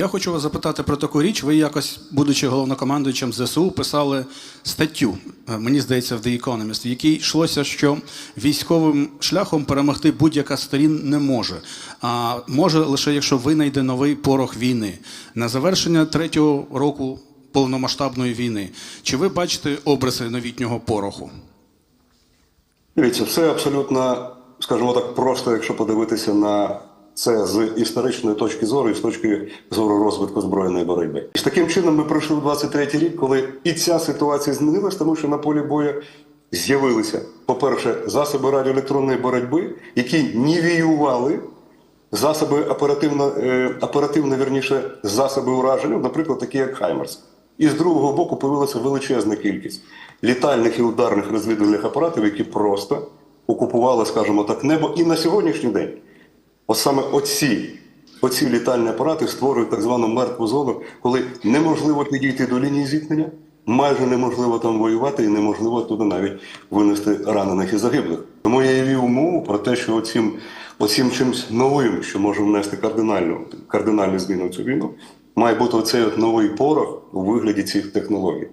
Я хочу вас запитати про таку річ. Ви якось, будучи головнокомандуючим ЗСУ, писали статтю, е, мені здається, в The Economist, в якій йшлося, що військовим шляхом перемогти будь-яка сторін не може. А може лише якщо винайде новий порох війни. На завершення третього року повномасштабної війни. Чи ви бачите обриси новітнього пороху? Дивіться, все абсолютно, скажімо так, просто, якщо подивитися на це з історичної точки зору і з точки зору розвитку збройної боротьби. І таким чином ми пройшли 23-й рік, коли і ця ситуація змінилась, тому що на полі бою з'явилися, по-перше, засоби радіоелектронної боротьби, які нівіювали засоби оперативно, е, оперативно вірніше, засоби ураження, наприклад, такі як Хаймерс. І з другого боку появилася величезна кількість літальних і ударних розвідувальних апаратів, які просто окупували, скажімо так, небо. І на сьогоднішній день, от саме оці, оці літальні апарати створюють так звану мертву зону, коли неможливо підійти до лінії зіткнення, майже неможливо там воювати і неможливо туди навіть винести ранених і загиблих. Тому я і вів мову про те, що оцім, оцім чимось новим, що може внести кардинальну, кардинальну зміну в цю війну, має бути оцей от новий порох у вигляді цих технологій.